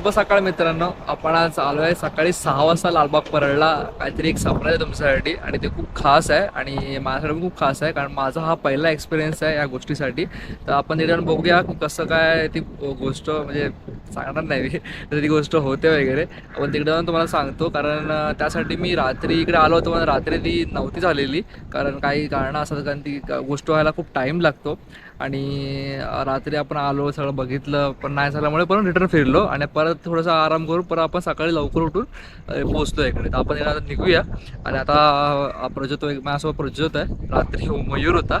शुभ सकाळ मित्रांनो. आपण आज आलो आहे सकाळी सहा वाजता लालबाग परळला. काहीतरी एक सरप्राईज आहे तुमच्यासाठी आणि ते खूप खास आहे आणि माझ्यासाठी खूप खास आहे कारण माझा हा पहिला एक्सपिरियन्स आहे या गोष्टीसाठी. तर आपण तिथे जाऊन बघूया की कसं काय ती गोष्ट म्हणजे सांगणार नाही मी. तर ती गोष्ट होते वगैरे. आपण तिकडे जाऊन तुम्हाला सांगतो कारण त्यासाठी मी रात्री इकडे आलो होतो पण रात्री ती नव्हती झालेली. कारण काही कारणं असतात कारण ती गोष्ट व्हायला खूप टाईम लागतो. आणि रात्री आपण आलो सगळं बघितलं पण नाही झाल्यामुळे परत रिटर्न फिरलो आणि परत थोडासा आराम करून परत आपण सकाळी लवकर उठून पोहोचतो इकडे. तर आपण आता निघूया आणि आता प्रज्योत माझ्यासोबत प्रज्योत आहे. रात्री हो, मयूर होता.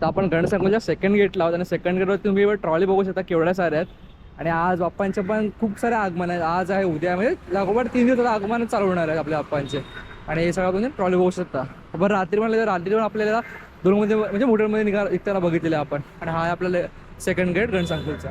तर आपण गणसंकुलच्या सेकंड गेटला आहोत आणि सेकंड गेटवर तुम्ही ट्रॉली बघू शकता केवढ्या साऱ्या आहेत. आणि आज बाप्पांचे पण खूप सारे आगमन आहेत. आज आहे उद्या म्हणजे लागोपाठ तीन दिवस आगमन चालू होणार आहेत आपल्या बाप्पांचे. आणि हे सगळं तुम्ही ट्रॉली बघू शकता. बरं रात्री म्हणलं रात्री पण आपल्याला दोन म्हणजे म्हणजे मोटरमध्ये निघा निघताना बघितलेलं आपण. आणि हा आहे आपल्याला सेकंड गेट गणसंकुलचा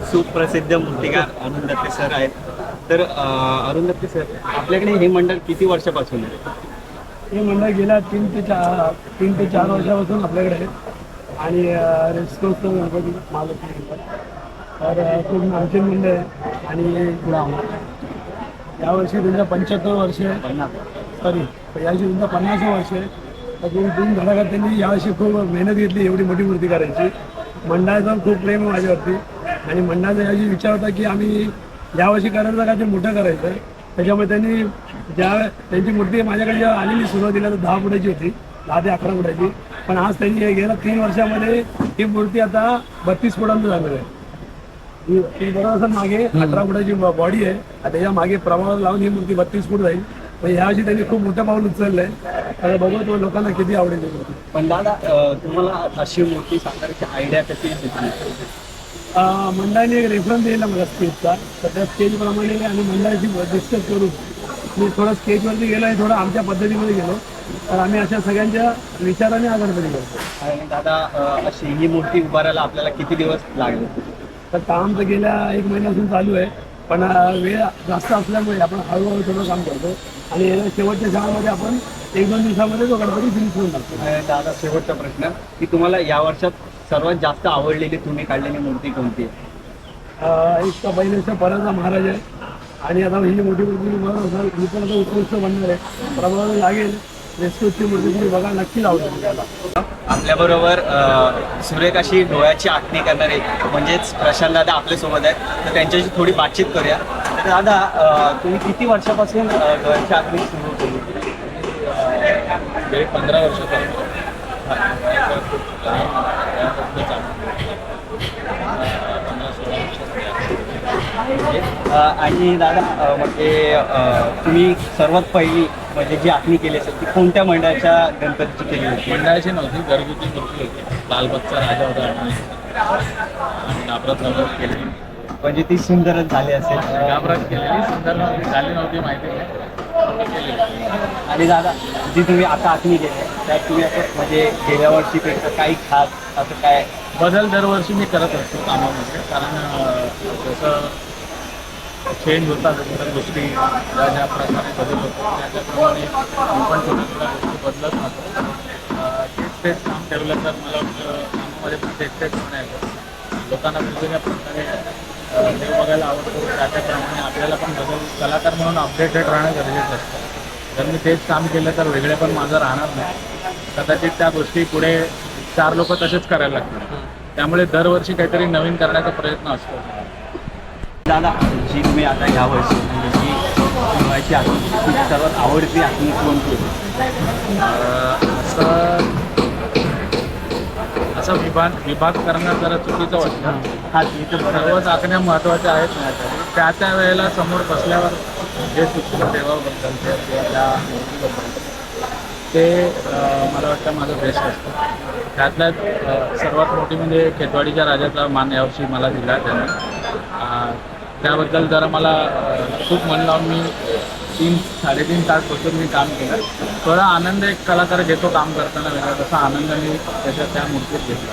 सुप्रसिद्ध मूर्तिकार अरुण दत्ते सर आहेत. तर अ, अरुण दत्ते सर आपल्याकडे हे मंडळ किती वर्षापासून आहे? हे मंडळ गेल्या तीन ते चार तीन ते चार वर्षापासून आपल्याकडे आहे. आणि रेस्कोचं गणपती महालक्ष्मी मंडळ तर खूप नामचीन मंडळ आहे आणि यावर्षी त्यांचं पंच्याहत्तर वर्ष आहे. सॉरी यावर्षी त्यांचं पन्नास वर्ष आहे. तर दोन तीन धडाक्यात त्यांनी यावर्षी खूप मेहनत घेतली एवढी मोठी मूर्ती करायची मंडळाचं खूप प्रेम आहे माझ्यावरती. आणि मंडळाचा यावर्षी विचार होता की आम्ही यावर्षी करायचं का ते मोठं करायचं. आहे त्याच्यामुळे त्यांनी ज्या त्यांची मूर्ती माझ्याकडे जेव्हा आलेली सुरुवातीला तर दहा फुटाची होती दहा ते अकरा फुटाची. पण आज त्यांनी गेल्या तीन वर्षामध्ये ही मूर्ती आता बत्तीस फुटांचं झालेलं आहे. बरोबर असं मागे अठरा फुटाची बॉडी आहे. आणि त्याच्यामागे प्रभाव लावून ही मूर्ती बत्तीस फूट जाईल. पण यावर्षी त्यांनी खूप मोठं पाऊल उचललंय. आता बघू तो लोकांना किती आवडेल पण दादा तुम्हाला अशी मूर्ती साकारची आयडिया कशी मंडळाने एक रेफरन्स दिला मला स्केचचा तर त्या स्केचप्रमाणे आणि मंडळाची डिस्कस करून मी थोडं स्केचवरती गेलो आणि थोडं आमच्या पद्धतीमध्ये गेलो. तर आम्ही अशा सगळ्यांच्या विचाराने गणपती करतो आणि दादा अशी ही मूर्ती उभारायला आपल्याला किती दिवस लागले? तर काम तर गेल्या एक महिन्यापासून चालू आहे. पण वेळ जास्त असल्यामुळे आपण हळूहळू थोडं काम करतो. आणि शेवटच्या शाळामध्ये आपण एक दोन दिवसामध्ये तो गणपती फिनिश करून टाकतो दादा शेवटचा प्रश्न की तुम्हाला या वर्षात सर्वात जास्त आवडलेली तुम्ही काढलेली मूर्ती कोणती? आहे एक तर पहिल्याचा पराचा महाराज आहे. आणि आता ही मोठी मूर्ती बघा असाल ही पण आता उत्कृष्ट बनणार आहे. प्रभाव लागेल. रेस्क्यूची मूर्ती तुम्ही बघा नक्की लावतो त्याला. आपल्याबरोबर सुरेख अशी डोळ्याची आखणी करणारे म्हणजेच प्रशांत दादा आपल्यासोबत आहेत. तर त्यांच्याशी थोडी बातचीत करूया. तर दादा तुम्ही किती वर्षापासून डोळ्याची आखणी सुरू केली? गेली पंधरा वर्षापर्यंत अ, आणि दादा म्हणजे तुम्ही सर्वात पहिली म्हणजे जी आखणी केली असेल ती कोणत्या मंडळाच्या गणपतीची केली होती? मंडळाची नव्हती घरगुती मूर्ती होती. लालबागचा राजा होता आणि नापरात नव्हतं केली म्हणजे ती सुंदरच झाली असेल. घाबरात केलेली सुंदर झाली नव्हती माहिती नाही. आणि दादा जी तुम्ही आता आखणी केली त्यात तुम्ही असं म्हणजे गेल्या वर्षीपेक्षा काही खास असं काय बदल दरवर्षी मी करत असतो कामामध्ये कारण जसं चेंज होतात जसं गोष्टी ज्या ज्या प्रकारे बदल होतो त्याच्याप्रमाणे मी पण थोड्या थोड्या गोष्टी बदलत राहतो. तेच तेच काम ठेवलं तर मला कामामध्ये पण तेच तेच पण आहे लोकांना वेगवेगळ्या प्रकारे देव बघायला आवडतो. त्या त्याप्रमाणे आपल्याला पण बदल कलाकार म्हणून अपडेटेड राहणं गरजेचं असतं. जर मी तेच काम केलं तर वेगळे पण माझं राहणार नाही. कदाचित त्या गोष्टी पुढे चार लोक तसेच करायला लागतील. त्यामुळे दरवर्षी काहीतरी नवीन करण्याचा प्रयत्न असतो. दादा जी तुम्ही आता ह्या वर्षी म्हणजे जी आखणी तुमची सर्वात आवडती आखणी कोणती? असं असं विभाग विभाग करणं जरा चुकीचं वाटतं. हा सर्वच आखण्या महत्त्वाच्या आहेत. माझ्यासाठी त्या त्या वेळेला समोर बसल्यावर जे सुचलं देवाबद्दल ते किंवा त्या मूर्तीबद्दल ते अं, मला वाटतं माझं बेस्ट असतं त्यातल्या सर्वात मोठी म्हणजे खेतवाडीच्या राजाचा मान यावर्षी मला दिला त्याने. अं, त्याबद्दल जरा मला अं, खूप मन लावून मी तीन साडेतीन तास बसून मी काम केलं. थोडा आनंद एक कलाकार घेतो काम करताना वेगळा तसा आनंद मी त्याच्या त्या मूर्तीत घेतला.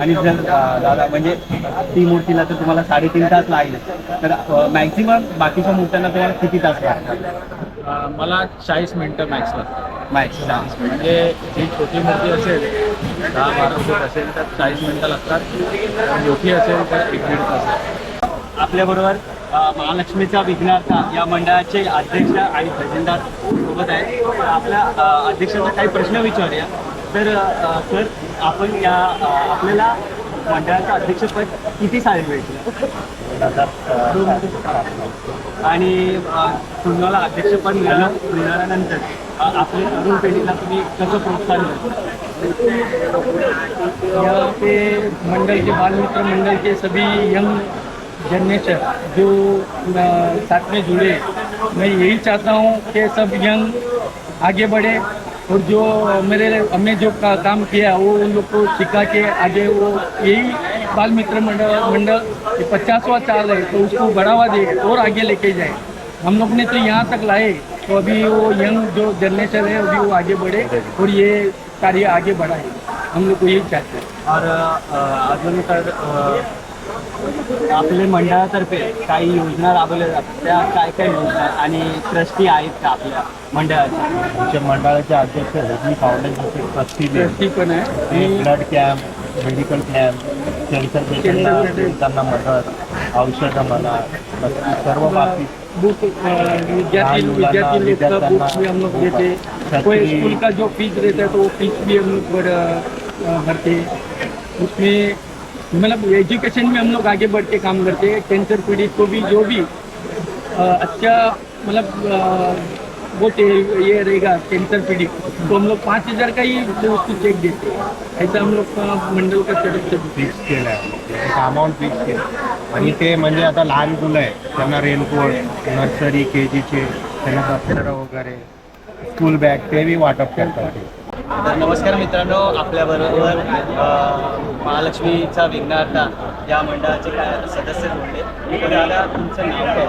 आणि जर दादा म्हणजे ती मूर्तीला तर तुम्हाला साडेतीन तास लागले. तर मॅक्झिमम बाकीच्या मूर्त्यांना तुम्हाला किती तास लागतात? मला चाळीस मिनटं मॅक्स लागतात. मॅक्स म्हणजे जी छोटी मूर्ती असेल दहा बारा फूट असेल तर चाळीस मिनटं लागतात. मोठी असेल तर एक दीड तास लागतात. आपल्याबरोबर महालक्ष्मीचा विघ्नार्था या मंडळाचे अध्यक्ष आणि खजिनदार सोबत आहे. आपल्या अध्यक्षांना काही प्रश्न विचारूया. तर सर आपण या आपल्याला मंडळाचं अध्यक्षपद किती साली मिळतील आणि तुम्हाला अध्यक्षपद मिळालं मिळाल्यानंतर आपल्या तरुण पिढीला तुम्ही कसं प्रोत्साहन देतो? ते मंडळ मंडल के बाल मित्र के सभी यंग जनरेशन जो साथ में जुड़े। मैं यही चाहता हूँ कि सब यंग आगे बढ़े और जो मेरे हमने जो का, काम किया वो उन लोग को सिखा के आगे वो यही बाल मित्र मंडल मंडल पचासवा साल है तो उसको बढ़ावा दे और आगे लेके जाए। हम लोग ने तो यहाँ तक लाए तो अभी वो यंग जो जनरेशन है अभी वो आगे बढ़े और ये कार्य आगे बढ़ाए। हम लोग को यही चाहते हैं। और आज अ, आपले मंडळातर्फे काही योजना राबवल्या जातात. त्या काय काय योजना आणि ट्रस्टी आहेत का आपल्या मंडळाच्या? आमच्या मंडळाचे अध्यक्ष रजनी फाउंडेशनचे ट्रस्टी ट्रस्टी पण आहे. Blood camp medical camp cancer पेशंटला त्यांना मदत औषधं म्हणा सर्व बाबतीत. बुक अ, विद्यार्थी लहान मुलांना, विद्यार्थी लोग का बुक भी हम लोग देते. छत्री, कोई स्कूल का जो फीस रहता है तो वो फीस भी हम लोग भरते. उसमें मतलब एजुकेशन में हम लोग आगे बढ़ के काम करते. हैं कैंसर पीड़ित को भी जो भी अच्छा मतलब वो ते- ये रहेगा कैंसर पीड़ित तो हम लोग पाँच हज़ार का ही उसको चेक देते. हैं ऐसा हम लोग का मंडल का तरफ से फिक्स केलं आहे अमाऊंट फिक्स केलं आणि ते म्हणजे आता लहान मुलं आहे त्यांना रेनकोट नर्सरी के जीचे त्यांना दप्तर वगैरे स्कूल बॅग ते बी वाटप करतात. तर नमस्कार मित्रांनो आपल्याबरोबर महालक्ष्मीचा विघ्नार्था या मंडळाचे काय सदस्य जोडले. तर दादा तुमचं नाव काय?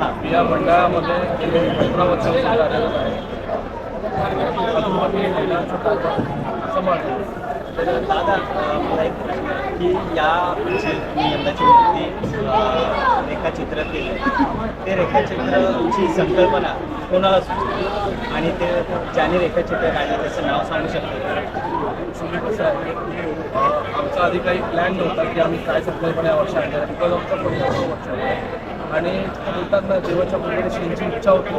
हां या मंडळामध्ये गेले वर्ष कार्यरत आहे दादा मला एक की या जी तुम्ही यंदाची मूर्ती रेखाचित्र केलं ते रेखाचित्राची संकल्पना कोणाला सुचली आणि ते ज्याने रेखाचित्र काढलं त्याचं नाव सांगू शकतो आमचा आधी काही प्लॅन नव्हता की आम्ही काय संकल्पना या वर्षी आणणार बिकॉज आमचा पहिला वर्ष आणि बोलतात ना देवाच्या पूजेची यांची इच्छा होती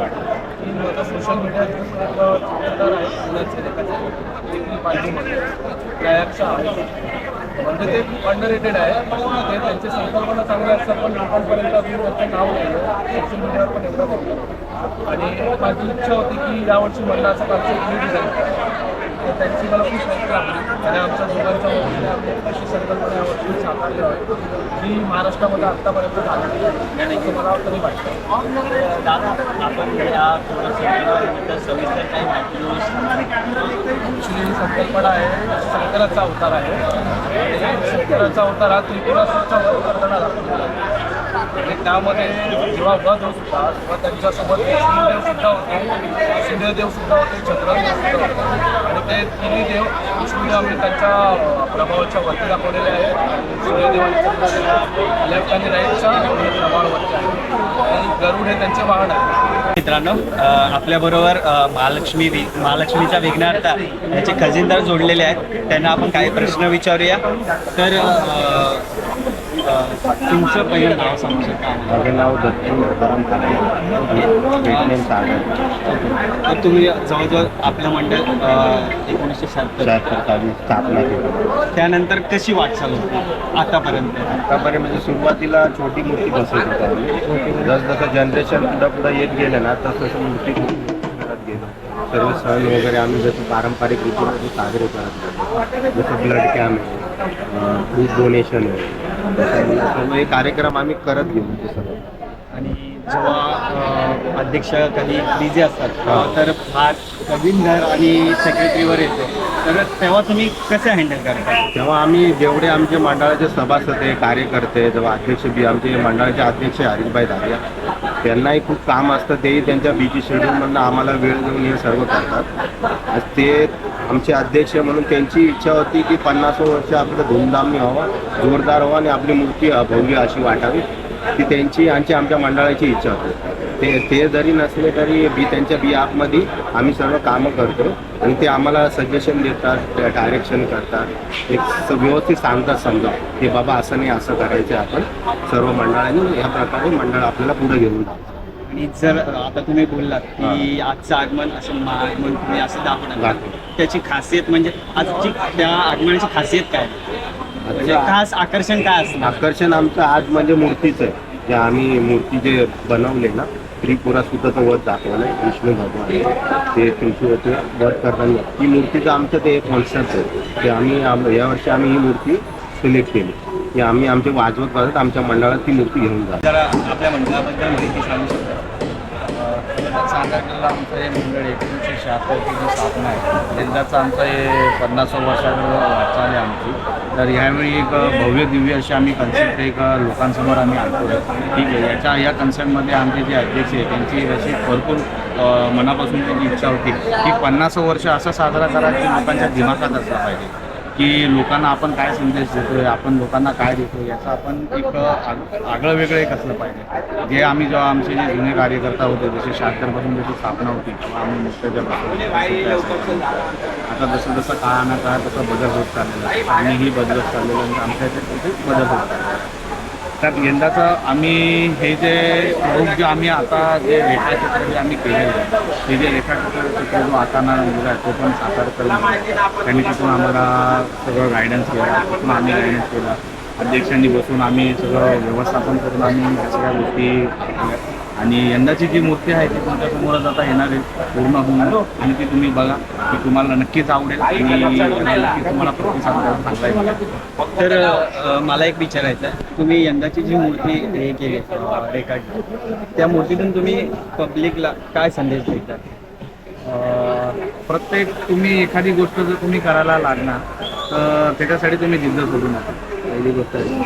की माझा सोशल मीडिया चित्रकार आहे पुण्याचे रेखाचे पाहिजे म्हणून आहे म्हणजे ते अंडरेटेड आहे. ते त्यांची संकल्पना चांगल्या असतात पण लोकांपर्यंत अजून त्यांचं नाव नाही सोशल मीडियावर पण एवढं बघतो आणि माझी इच्छा होती की यावर्षी मंडळाचा कालचं मी डिझाईन त्यांची मला खूप हेल्प आणि आमच्या दोघांच्या अशी संकल्पना यावर्षी साकारली आहे जी महाराष्ट्रामध्ये आत्तापर्यंत झाली आणि असं मला तरी वाटतं. दादा आपण या थोडंसं सविस्तर काही माहिती संकल्पना आहे. शंकराचा अवतार आहे. शंकराचा अवतार हा त्रिपुरासूरचा करताना दाखवलेला आणि त्यामध्ये जेव्हा वध होत होता तेव्हा त्यांच्यासोबत विष्णुदेव सुद्धा होते. सूर्यदेव सुद्धा होते चंद्रदेव सुद्धा होते. आणि ते तिन्ही देव विष्णुदेव आम्ही त्यांच्या प्रभावाच्या वरती दाखवलेले आहेत. सूर्यदेव आणि चंद्रदेव लेफ्ट आणि राईटच्या प्रभावावरती आहे गरुड हे त्यांचे वाहन आहे. मित्रांनो आपल्या बरोबर महालक्ष्मी महालक्ष्मीच्या विघ्नार्थ याचे खजिनदार जोडलेले आहेत. त्यांना आपण काही प्रश्न विचारूया. तर तुमचं पहिलं नाव सांगू शकता माझं नाव दत्तू परम पेटनेम सागर. तर तुम्ही जवळजवळ आपलं मंडळ एकोणीसशे शहात्तर. शहात्तर साली स्थापना केली त्यानंतर कशी वाटचाल होती आतापर्यंत? आतापर्यंत म्हणजे सुरुवातीला छोटी मूर्ती बसवत होतो जसजसं जनरेशन पुढं पुढं येत गेलं ना तसं तसं मूर्ती करत गेलो. सर्व सण वगैरे आम्ही जसं पारंपरिक रीतीमध्ये साजरे करत गेलो. जसं ब्लड कॅम्प आहे डोनेशन आहे. सर्व हे कार्यक्रम आम्ही करत गेलो ते सर्व आणि जेव्हा अध्यक्ष कधी बिझी असतात तर फार कविंदर आणि सेक्रेटरीवर येतो. तर तेव्हा तुम्ही कसे हँडल करता? तेव्हा आम्ही जेवढे आमचे मंडळाचे सभासद आहे कार्यकर्ते जेव्हा अध्यक्ष बी आमचे मंडळाचे अध्यक्ष हरीशभाई दारिया त्यांनाही खूप काम असतं तेही त्यांच्या बिजी शेड्यूलमधनं आम्हाला वेळ देऊन हे सर्व करतात. ते आमचे अध्यक्ष म्हणून त्यांची इच्छा होती की पन्नास वर्ष आपलं धूमधामने व्हावं जोरदार व्हावं आणि आपली मूर्ती भव्य अशी वाटावी. ती त्यांची आणि आमच्या मंडळाची इच्छा होती. ते ते जरी नसले तरी बी त्यांच्या बी ॲपमध्ये आम्ही सर्व कामं करतो आणि ते आम्हाला सजेशन देतात डायरेक्शन करतात. एक स- व्यवस्थित सांगतात समजा की बाबा असं नाही असं करायचं आपण. सर्व मंडळांनी या प्रकारे मंडळ आपल्याला पुढे घेऊन जायचं आणि जर आता तुम्ही बोललात की आजचं आगमन असं मा- आगमन तुम्ही असं दाखवणार. त्याची खासियत म्हणजे आजची त्या आगमनाची खासियत काय? म्हणजे खास आकर्षण काय असणार? आकर्षण आमचं आज म्हणजे मूर्तीचं आहे. जे आम्ही मूर्ती जे बनवले ना त्रिपुरासुद्धाचं वध दाखवलं आहे विष्णू भगवान. ते त्रिपुराचे वध करताना. ती मूर्तीचं आमचं ते एक कॉन्सेप्ट आहे. ते आम्ही आम- यावर्षी आम्ही ही मूर्ती सिलेक्ट केली. की आम्ही आमचे वाजवत वाजत आमच्या मंडळात ती मूर्ती घेऊन जातो. जरा आपल्या मंडळाबद्दल माहिती सांगू शकता? सांगायला आमचं हे मंडळ एकोणीसशे शहात्तरची जी स्थापना आहे यंदाचं आमचं हे पन्नास वर्षाचं वाटचाल आहे आमची. तर ह्यावेळी एक भव्य दिव्य अशी आम्ही कन्सेप्ट एक लोकांसमोर आम्ही आणतो ठीक आहे याच्या या कन्सेप्टमध्ये आमचे जे अध्यक्ष आहे त्यांची अशी भरपूर मनापासून त्यांची इच्छा होती की पन्नास वर्ष असं साजरा करा की लोकांच्या दिमागात असला पाहिजे. की लोकांना आपण काय संदेश देतोय आपण लोकांना काय देतोय याचं आपण एक आग- आगळं वेगळं एक असलं पाहिजे. जे आम्ही जेव्हा आमचे जे जुने कार्यकर्ता होते जसे शहात्तरपासून जशी स्थापना होती तेव्हा आम्ही मुक्तच्या आता जसं जसं काळाना काळ तसं बदल होत चाललेला आहे. आम्हीही बदलत चाललेलो आणि आमच्या याच्यात बदल होत चाललेला त्यात तर यंदाचं आम्ही हे जे रूप जे आम्ही आता जे रेखाचित्र जे आम्ही केलेलं आहे हे जे रेखाचित्र जो आताना मुलगा आहे तो पण साकार केला त्यांनी तिथून आम्हाला सगळं गायडन्स केलं तिथून आम्ही गायडन्स केला. अध्यक्षांनी बसून आम्ही सगळं व्यवस्थापन करून आम्ही या सगळ्या गोष्टी आणि यंदाची जी मूर्ती आहे ती तुमच्यासमोरच आता येणार आहे पूर्ण होऊन आणि ती तुम्ही बघा ती तुम्हाला नक्कीच आवडेल आणि नक्कीच तुम्हाला प्रतिसाद चांगला येईल. तर मला एक विचारायचं आहे तुम्ही यंदाची जी मूर्ती हे केली रेखाटली त्या मूर्तीतून तुम्ही पब्लिकला काय संदेश देतात अं, प्रत्येक तुम्ही एखादी गोष्ट जर तुम्ही करायला लागणार तर त्याच्यासाठी तुम्ही जिद्द सोडू नका. पहिली गोष्ट आहे.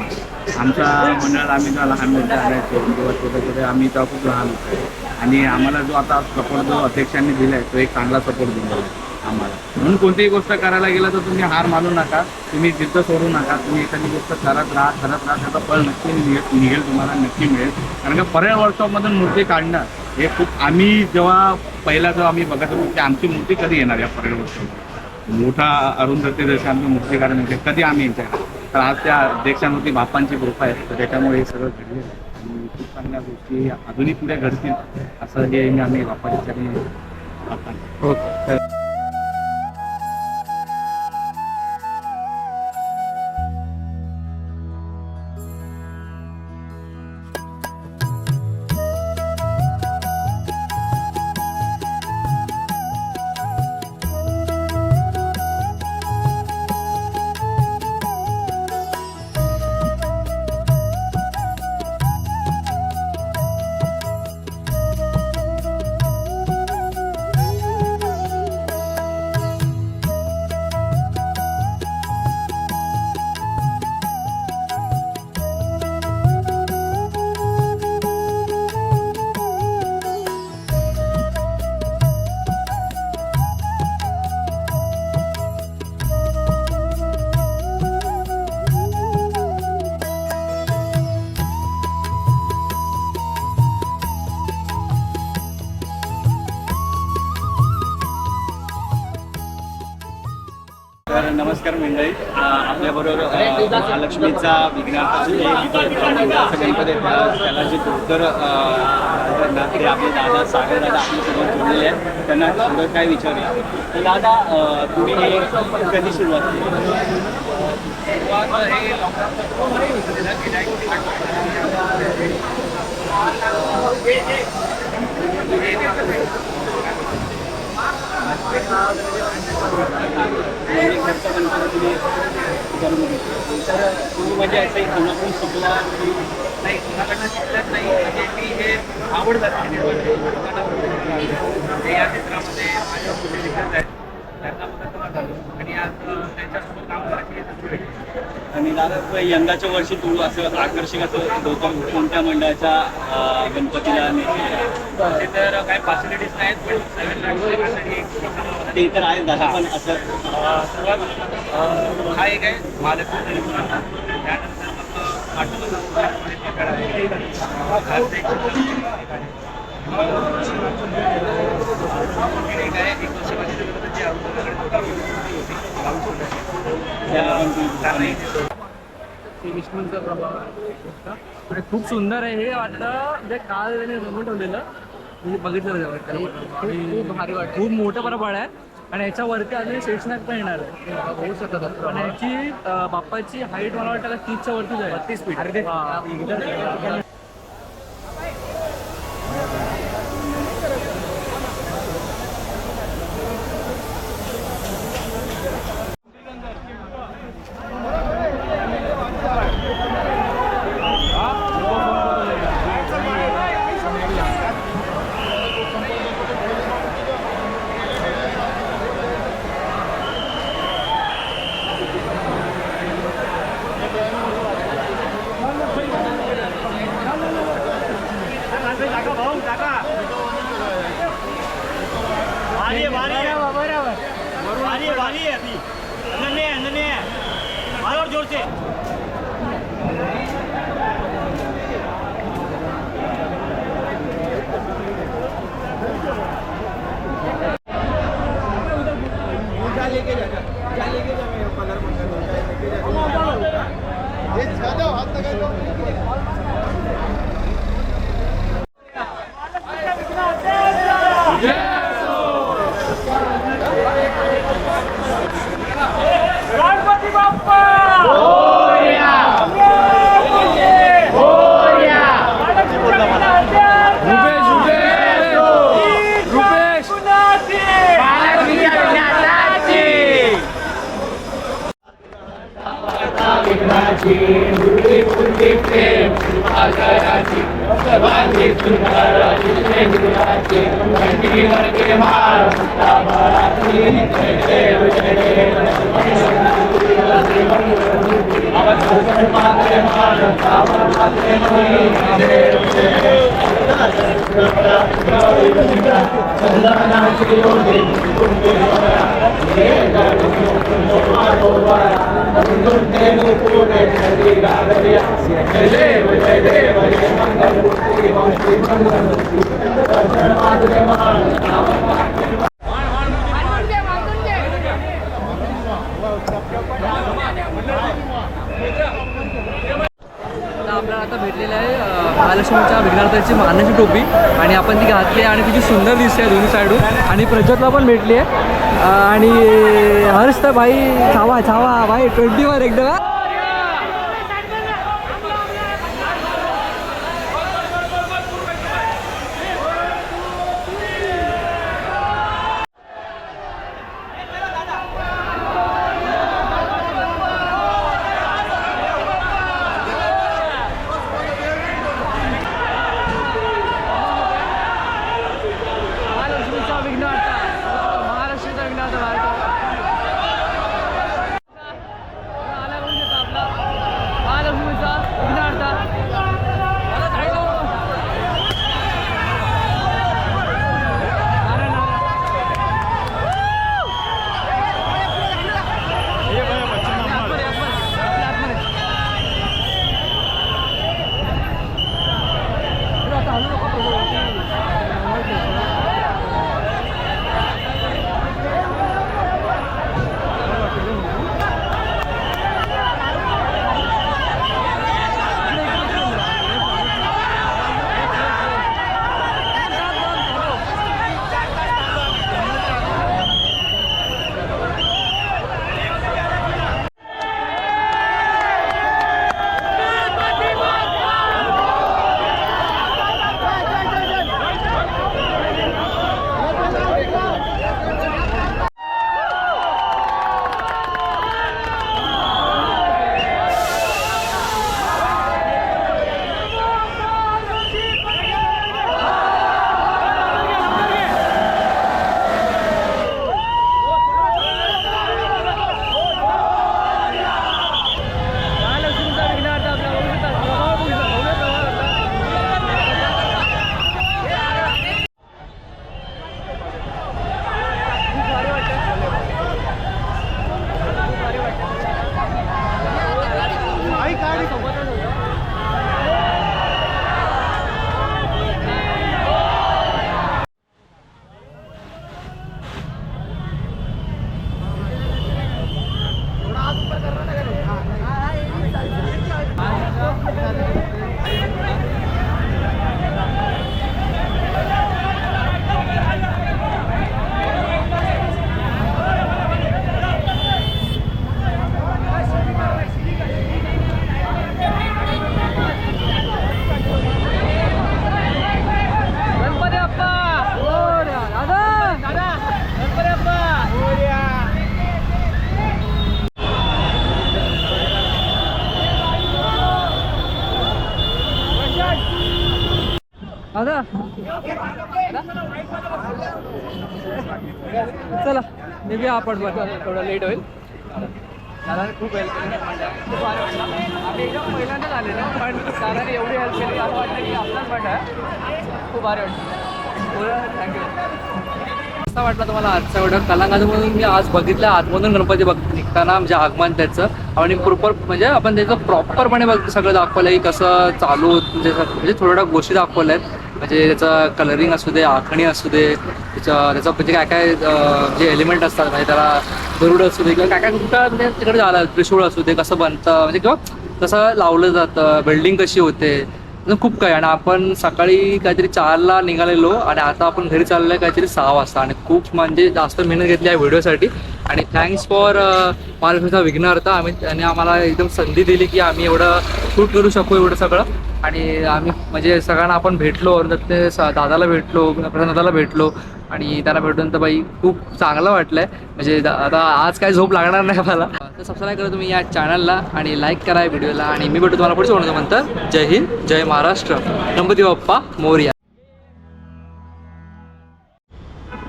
आमच्या मंडळात आम्ही जेव्हा लहान मोठे आणायचो किंवा छोटे छोटे आम्ही तेव्हा खूप लहान होतो. आणि आम्हाला जो आता सपोर्ट जो अध्यक्षांनी दिला आहे तो एक चांगला सपोर्ट दिला आहे आम्हाला. म्हणून कोणतीही गोष्ट करायला गेलं तर तुम्ही हार मानू नका तुम्ही जिद्द सोडू नका तुम्ही एखादी गोष्ट करत राहा करत राहा त्याचा फळ नक्की निघेल निघेल तुम्हाला नक्की मिळेल. कारण का पर्याय वर्कशॉपमधून मूर्ती काढणं हे खूप आम्ही जेव्हा पहिला जेव्हा आम्ही बघत होतो की आमची मूर्ती कधी येणार या पर्याय वर्कशॉप मोठा अरुंधती जशी आमची मूर्ती काढून कधी आम्ही येणार? तर आज त्या अध्यक्षांवरती बापांची कृपा आहे. तर त्याच्यामुळे हे सगळं घडले आणि खूप चांगल्या गोष्टी अजूनही पुढे घडतील असं हे आम्ही बापाच्या ओके. नमस्कार मंडळी आपल्याबरोबर महालक्ष्मीचा विघ्नार्थाचं गणपती त्याला जे धोतर ते आपले दादा सागर दादा आपल्यासोबत जोडलेले आहेत. त्यांना थोडं काय विचारूया? तर दादा तुम्ही हे कधी सुरुवात केली? आणि घरचा गणपती तुम्ही करून तर तुम्ही म्हणजे असं कोणाकडून शिकला की नाही कुणाकडनं शिकलंच नाही. म्हणजे मी हे आवड जाते म्हणजे ते या क्षेत्रामध्ये माझ्या कुठे शिकत आहेत. त्यांना मदत झालं आणि आज त्यांच्यासोबत काम करायची आणि दादा यंदाच्या वर्षी तू असं आकर्षक असं धोतर कोणत्या मंडळाच्या गणपतीला? तसे तर काही फॅसिलिटीज नाहीत पण लॅक्ससाठी एक ते तर आहे दादा पण असं सुरुवात हा एक आहे महालक्ष्मी तरी त्यानंतर आहे एक वर्ष माझी गणपतीची आवड त्या पण तू- नाही ते विष्णूंचा प्रभाव आहे. खूप सुंदर आहे. हे वाटतं जे काल त्याने जमून ठेवलेलं मी बघितलं भारी वाटतं. खूप मोठं परबाळ आहे. आणि याच्यावरती अजून शेषनाग पण येणार आहे. होऊ शकत पण याची बाप्पाची हाईट मला वाटतं तीसच्या वरतीच आहे बत्तीस फीट आपल्याला आता भेटलेलं आहे महालक्ष्मीच्या विघ्नार्थाची मानाची टोपी. आणि आपण ती घातली आहे आणि किती सुंदर दिसते आहे दोन्ही साईडून. आणि प्रज्योतला पण भेटली आहे. आणि हर्ष तर भाई छावा छावा भाई ट्वेंटी वर एकदम दादा चला बी आपण थोडं लेट होईल दादाने खूप हेल्प केली खूप भारी वाटलं. आम्ही एकदम पहिल्यांदाच आलेलो पण दादाने एवढी हेल्प केली असं वाटतं की आपलाच पण आहे खूप भारी वाटलं. थँक्यू कसा वाटला तुम्हाला आजचा व्हिडिओ कलांगामधून मी आज बघितलं आतमधून गणपती बघ निघताना म्हणजे आगमन त्याचं आणि प्रॉपर म्हणजे आपण त्याचं प्रॉपरपणे बघ सगळं दाखवलं की कसं चालू म्हणजे म्हणजे थोड्या गोष्टी दाखवल्या आहेत म्हणजे त्याचं कलरिंग असू दे आखणी असू दे त्याचं त्याचं म्हणजे काय काय जे एलिमेंट असतात म्हणजे त्याला गरुड असू दे किंवा काय काय कुठं म्हणजे तिकडे झालं त्रिशूळ असू दे कसं बनतं म्हणजे किंवा कसं लावलं जातं बिल्डिंग कशी होते म्हणजे खूप काही. आणि आपण सकाळी काहीतरी चारला निघालेलो आणि आता आपण घरी चाललोय काहीतरी सहा वाजता. आणि खूप म्हणजे जास्त मेहनत घेतली आहे व्हिडिओसाठी. आणि थँक्स फॉर महालक्ष्मीचा विघ्नार्थ आम्ही त्याने आम्हाला एकदम संधी दिली की आम्ही एवढं शूट करू शकू एवढं सगळं. आणि आम्ही म्हणजे सगळ्यांना आपण भेटलो ते स- दादाला भेटलो प्रसाद दादाला भेटलो आणि त्याला भेटून तर बाई खूप चांगलं वाटलंय. म्हणजे आता आज काय झोप लागणार नाही मला तर सबस्क्राईब करा तुम्ही या चॅनलला आणि लाईक करा या व्हिडिओला आणि मी भेटू तुम्हाला पुढे सोडतो म्हणतं जय हिंद जय महाराष्ट्र. गणपती बाप्पा मोर्या.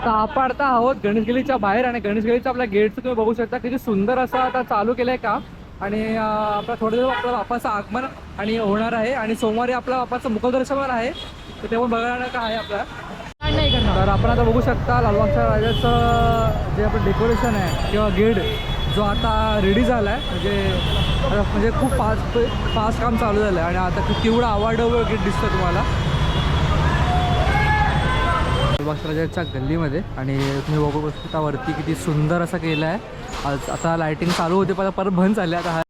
तर आपण आता आहोत गणेशगिरीच्या बाहेर आणि गणेशगिरीच्या आपल्या गेटचं तुम्ही बघू शकता. किती सुंदर असं आता चालू केलंय का आणि आपला थोड्या दिवस आपलं बाप्पाचं आगमन आणि होणार आहे आणि सोमवारी आपलं बाप्पाचं मुखदर्शन आहे. तर ते पण बघणार का आहे आपला. तर आपण आता बघू शकता लालबागच्या राजाचं जे आपण डेकोरेशन आहे किंवा गेट जो आता रेडी झाला आहे म्हणजे म्हणजे खूप फास्ट फास्ट काम चालू झालं आहे आणि आता किती एवढं आवडवं गेट दिसतं तुम्हाला. लालबाग राजाच्या गल्लीमध्ये. आणि तुम्ही बघू शकता वरती किती सुंदर असं केलं आहे. आज आता लायटिंग चालू होते पण परत बंद झाली आता.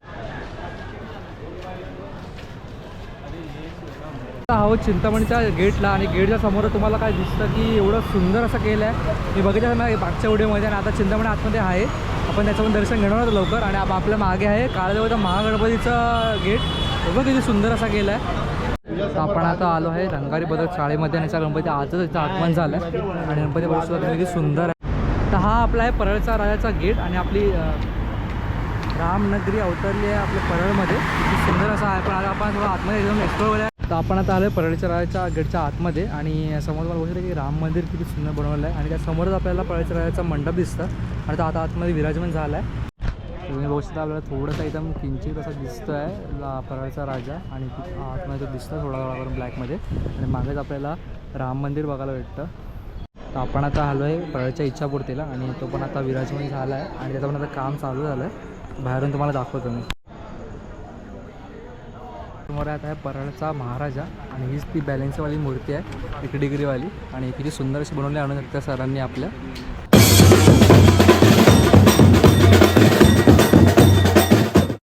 हा आहोत चिंतामणीच्या गेटला आणि गेटच्या समोर तुम्हाला काय दिसतं की एवढं सुंदर असं केलं आहे. मी बघितलं ना मागच्या व्हिडिओमध्ये आणि आता चिंतामणी आतमध्ये आहे. आपण त्याचं दर्शन घेणार होतं लवकर. आणि आपल्या मागे आहे काळदेवाचा महागणपतीचं गेट. बघा किती सुंदर असा केलं आहे. आपण आता आलो आहे रंगारी बदक शाळेमध्ये आणि गणपती आजच इथं आगमन झालं आहे आणि गणपती बघू किती सुंदर आहे. तर हा आपला आहे परळचा राजाचा गेट आणि आपली रामनगरी अवतरली आहे आपल्या परळमध्ये. किती सुंदर असा आहे. पण आता आपण थोडं आतमध्ये एकदम एक्सप्लोर करूया. तर आपण आता आलो आहे परळच्या राजाच्या गेटच्या आतमध्ये आणि समोर मला बघू की राम मंदिर किती सुंदर बनवलं आहे. आणि त्या समोरच आपल्याला परळच्या राजाचा मंडप दिसतं. आणि तो आता आतमध्ये विराजमान झाला आहे तुम्ही बघू शकता आपल्याला थोडंसं एकदम किंचित असं दिसतो आहे ला परळचा राजा आणि आतमध्ये तो दिसतो थोडा थोडा ब्लॅकमध्ये. आणि मागेच आपल्याला राम मंदिर बघायला भेटतं. तर आपण आता आलो आहे परळच्या इच्छापूर्तीला आणि तो पण आता विराजमान झाला आहे आणि त्याचं पण आता काम चालू झालं आहे बाहेरून तुम्हाला दाखवतो मी. समोर आता आहे परळचा महाराजा आणि हीच ती बॅलेन्सवाली मूर्ती आहे एक डिग्रीवाली आणि किती सुंदर अशी बनवली आणून त्या सरांनी आपल्या.